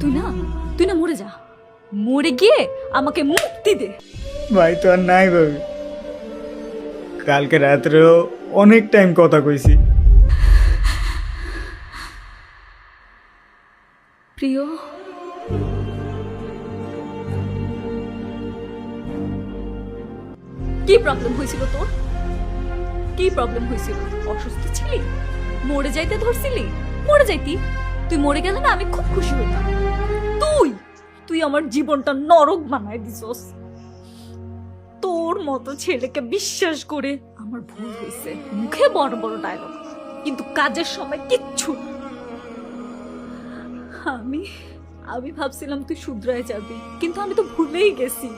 তুই না তুই না মরে যা। মরে গিয়ে আমাকে মুক্তি দে। ভাই তো আর নাই ভাবি। কালকে রাত্রেও অনেক টাইম কথা কইছি। প্রিয় কি প্রবলেম হয়েছিল তোর? কি প্রবলেম হয়েছিল? অসুস্থ ছিলি? মরে যাইতে ধরছিলি? মরে যাইতি? তুই মরে গেলে না আমি খুব খুশি হইতাম। তুই তুই আমার জীবনটা নরক বানায় দিছস। তোর মতো ছেলেকে বিশ্বাস করে আমার ভুল হয়েছে। মুখে বড় বড় ডায়লগ কিন্তু কাজের সময় কিচ্ছু আমি আমি ভাবছিলাম তুই শুধরায় যাবি, কিন্তু আমি তো ভুলেই গেছি।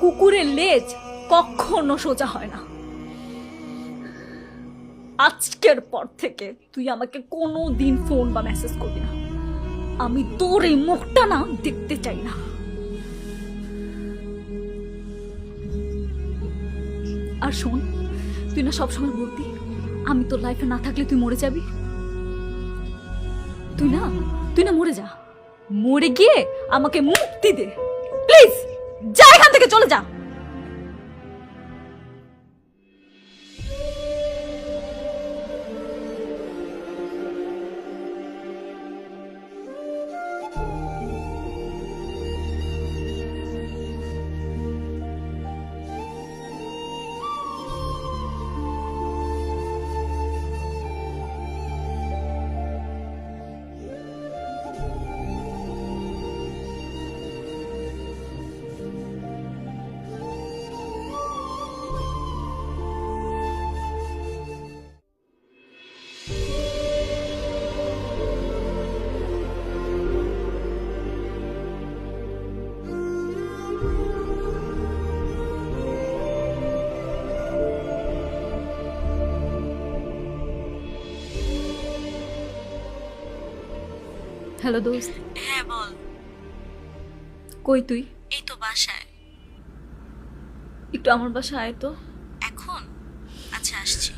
কুকুরের লেজ কখনো সোজা হয় না। আজকের পর থেকে তুই আমাকে কোনো দিন ফোন বা মেসেজ করবি না। আমি তোর এই মুখটা না দেখতে চাই না। আর শোন, তুই না সবসময় বলতি, আমি তোর লাইফে না থাকলে তুই মরে যাবি। তুই না তুই না মরে যা। মরে গিয়ে আমাকে মুক্তি দে। প্লিজ যা এখান থেকে চলে যা। হ্যালো দোস্ত। হ্যাঁ বল। কই তুই? এই তো বাসায়। একটু আমার বাসায় আয় তো। এখন? আচ্ছা আসছি।